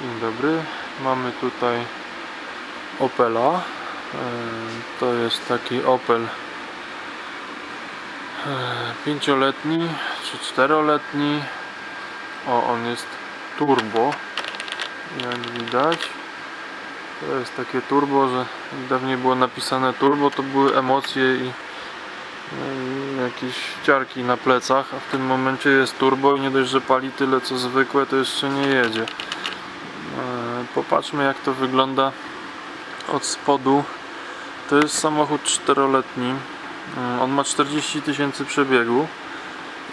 Dzień dobry. Mamy tutaj Opela. E, To jest taki Opel e, pięcioletni czy czteroletni. O, on jest turbo. Jak widać. To jest takie turbo, że dawniej było napisane turbo, to były emocje i i jakieś ciarki na plecach, a w tym momencie jest turbo i nie dość, że pali tyle co zwykłe, to jeszcze nie jedzie. Popatrzmy jak to wygląda od spodu. To jest samochód czteroletni. E, On ma 40 tysięcy przebiegu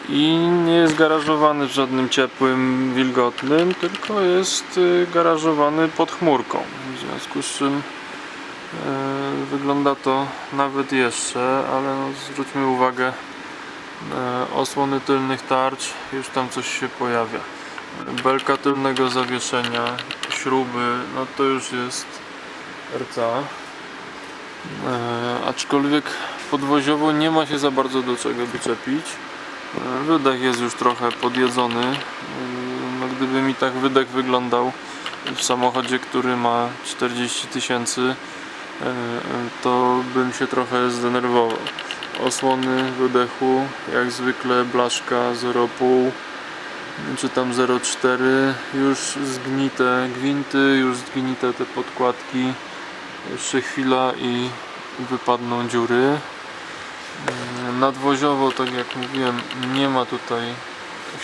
i nie jest garażowany żadnym ciepłym, wilgotnym, tylko jest y, garażowany pod chmurką. W związku z czym E, Wygląda to nawet jeszcze, ale no zwróćmy uwagę e, osłony tylnych tarcz, już tam coś się pojawia. Belka tylnego zawieszenia, śruby, no to już jest RCA. E, aczkolwiek podwoziowo nie ma się za bardzo do czego wyczepić. E, wydech jest już trochę podjedzony. E, no, gdyby mi tak wydech wyglądał w samochodzie, który ma 40 tysięcy, e, e, to bym się trochę zdenerwował. Osłony wydechu, jak zwykle blaszka 0,5 czy tam 0,4 już zgnite gwinty, już zgnite te podkładki. Jeszcze chwila i wypadną dziury. Mm, nadwoziowo, tak jak mówiłem, nie ma tutaj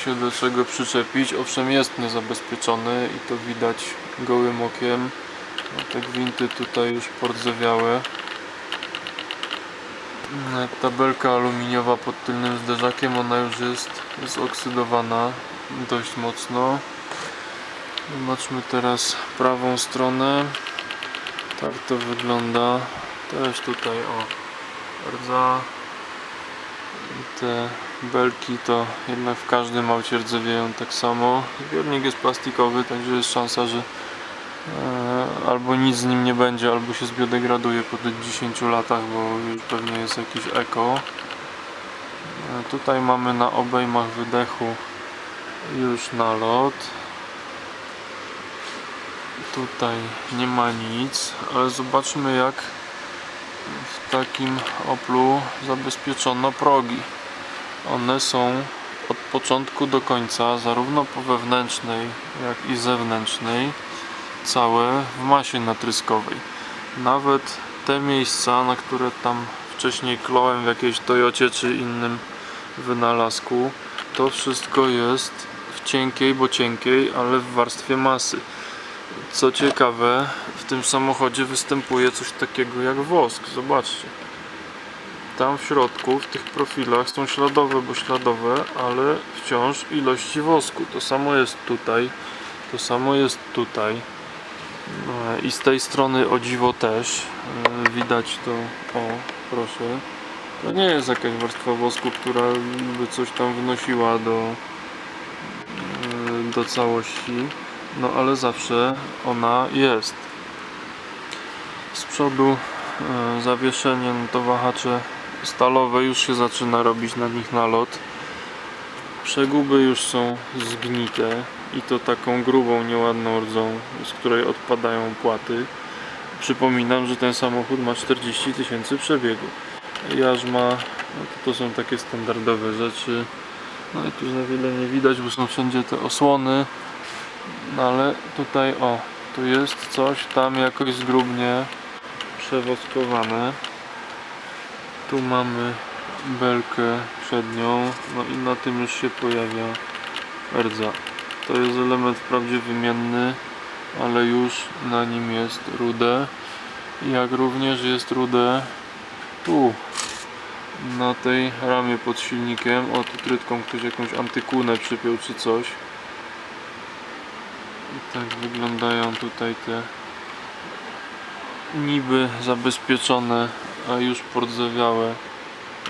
się do czego przyczepić, owszem jest niezabezpieczony i to widać gołym okiem. No, te gwinty tutaj już pordzewiałe. Mm, tabelka aluminiowa pod tylnym zderzakiem, ona już jest zoksydowana dość mocno. Zobaczmy teraz prawą stronę. Tak to wygląda. Też tutaj o rdza. Te belki to jednak w każdym aucie rdzewieją tak samo. Zbiornik jest plastikowy także jest szansa, że e, albo nic z nim nie będzie, albo się zbiodegraduje po tych 10 latach, bo już pewnie jest jakiś eko. E, tutaj mamy na obejmach wydechu już nalot tutaj nie ma nic, ale zobaczmy jak w takim Oplu zabezpieczono progi. One są od początku do końca, zarówno po wewnętrznej, jak i zewnętrznej, całe w masie natryskowej. Nawet te miejsca, na które tam wcześniej klołem w jakiejś Toyocie czy innym wynalazku, to wszystko jest cienkiej, bo cienkiej, ale w warstwie masy. Co ciekawe, w tym samochodzie występuje coś takiego jak wosk. Zobaczcie. Tam w środku, w tych profilach są śladowe, bo śladowe, ale wciąż ilości wosku. To samo jest tutaj, to samo jest tutaj. E, I z tej strony o dziwo też. E, Widać to, o proszę. To nie jest jakaś warstwa wosku, która by coś tam wnosiła do, do całości. No ale zawsze ona jest. Z przodu e, zawieszenie, no to wahacze stalowe już się zaczyna robić na nich nalot. Przeguby już są zgnite i to taką grubą, nieładną rdzą, z której odpadają płaty. Przypominam, że ten samochód ma 40 tysięcy przebiegu. Jarzma, no to, to są takie standardowe rzeczy. No i tu za wiele nie widać, bo są wszędzie te osłony. No ale tutaj o, tu jest coś tam jakoś zgrubnie przewoskowane. Tu mamy belkę przednią, no i na tym już się pojawia rdza. To jest element wprawdzie wymienny, ale już na nim jest rude. Jak również jest rude tu, na tej ramie pod silnikiem. O, tu trytką ktoś jakąś antykłunę przypiął czy coś. I tak wyglądają tutaj te niby zabezpieczone, a już pordzewiałe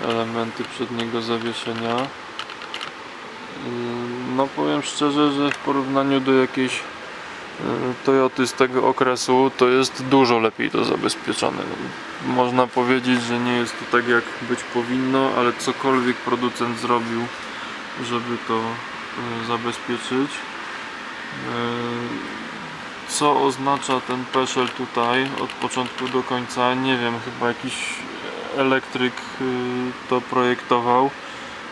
elementy przedniego zawieszenia. No powiem szczerze, że w porównaniu do jakiejś Toyoty z tego okresu to jest dużo lepiej to zabezpieczone. Można powiedzieć, że nie jest to tak jak być powinno, ale cokolwiek producent zrobił, żeby to y, zabezpieczyć. Yy, co oznacza ten peszel tutaj od początku do końca, nie wiem, chyba jakiś elektryk y, to projektował.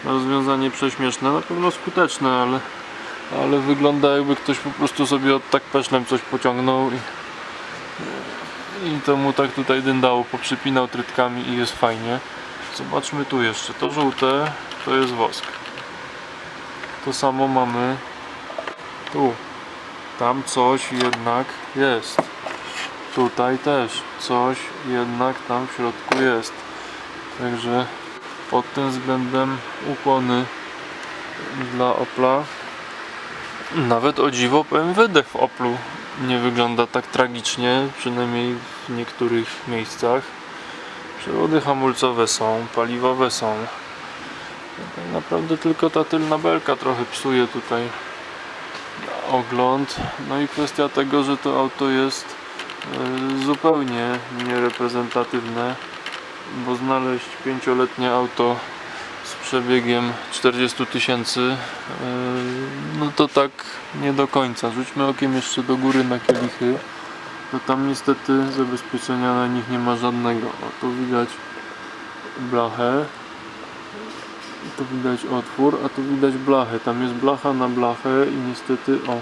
Rozwiązanie prześmieszne, na pewno skuteczne, ale, ale wygląda jakby ktoś po prostu sobie od tak peszlem coś pociągnął i, i to mu tak tutaj dyndało, poprzypinał trytkami i jest fajnie. Zobaczmy tu jeszcze, to żółte to jest wosk. To samo mamy tu. Tam coś jednak jest. Tutaj też coś jednak tam w środku jest. Także pod tym względem ukłony dla Opla. Nawet o dziwo powiem wydech w Oplu nie wygląda tak tragicznie, przynajmniej w niektórych miejscach. Przewody hamulcowe są, paliwowe są. Tak naprawdę tylko ta tylna belka trochę psuje tutaj ogląd. No i kwestia tego, że to auto jest e, zupełnie niereprezentatywne, bo znaleźć pięcioletnie auto przebiegiem 40 tysięcy, e, no to tak nie do końca. Rzućmy okiem jeszcze do góry na kielichy. No tam niestety zabezpieczenia na nich nie ma żadnego. O, tu widać blachę. Tu widać otwór, a tu widać blachę. Tam jest blacha na blachę i niestety o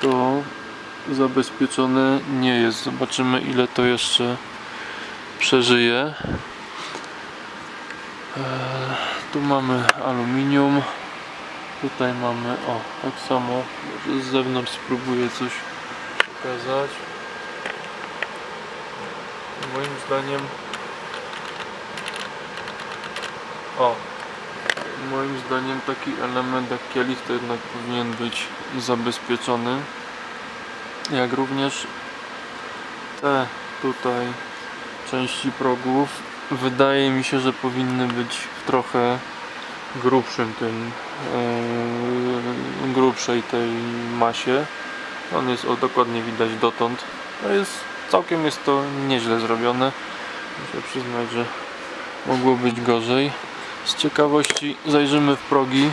to zabezpieczone nie jest. Zobaczymy ile to jeszcze przeżyje. Eee, tu mamy aluminium. Tutaj mamy, o tak samo, może z zewnątrz spróbuję coś pokazać. Moim zdaniem o moim zdaniem taki element jak kielich to jednak powinien być zabezpieczony jak również te tutaj części progów wydaje mi się, że powinny być w trochę grubszym tym yy, grubszej tej masie. On jest o dokładnie widać dotąd. To jest całkiem jest to nieźle zrobione. Muszę przyznać, że mogło być gorzej. Z ciekawości zajrzymy w progi.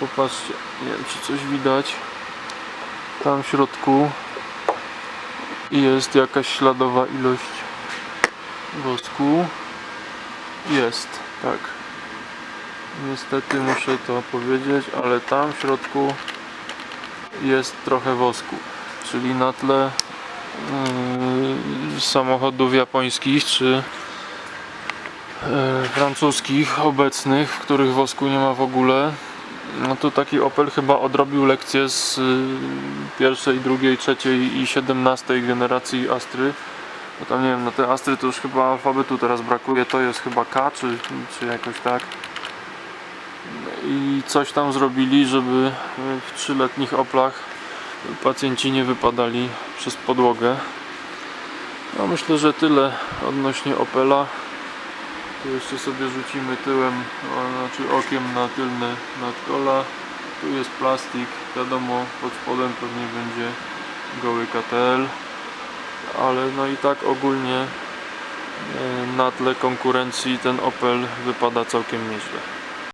Popatrzcie, nie wiem czy coś widać. Tam w środku jest jakaś śladowa ilość wosku jest, tak niestety muszę to powiedzieć ale tam w środku jest trochę wosku czyli na tle yy, samochodów japońskich czy e, francuskich obecnych, w których wosku nie ma w ogóle. No to taki Opel chyba odrobił lekcję z y, pierwszej, drugiej, trzeciej i siedemnastej generacji Astry. Bo tam nie wiem, na te Astry to już chyba alfabetu teraz brakuje, to jest chyba K czy, czy jakoś tak. I coś tam zrobili, żeby w trzyletnich Oplach pacjenci nie wypadali przez podłogę. No myślę, że tyle odnośnie Opela. Tu jeszcze sobie rzucimy tyłem, znaczy okiem na tylne nadkola. Tu jest plastik, wiadomo pod spodem pewnie będzie goły KTL. Ale no i tak ogólnie e, na tle konkurencji ten Opel wypada całkiem nieźle.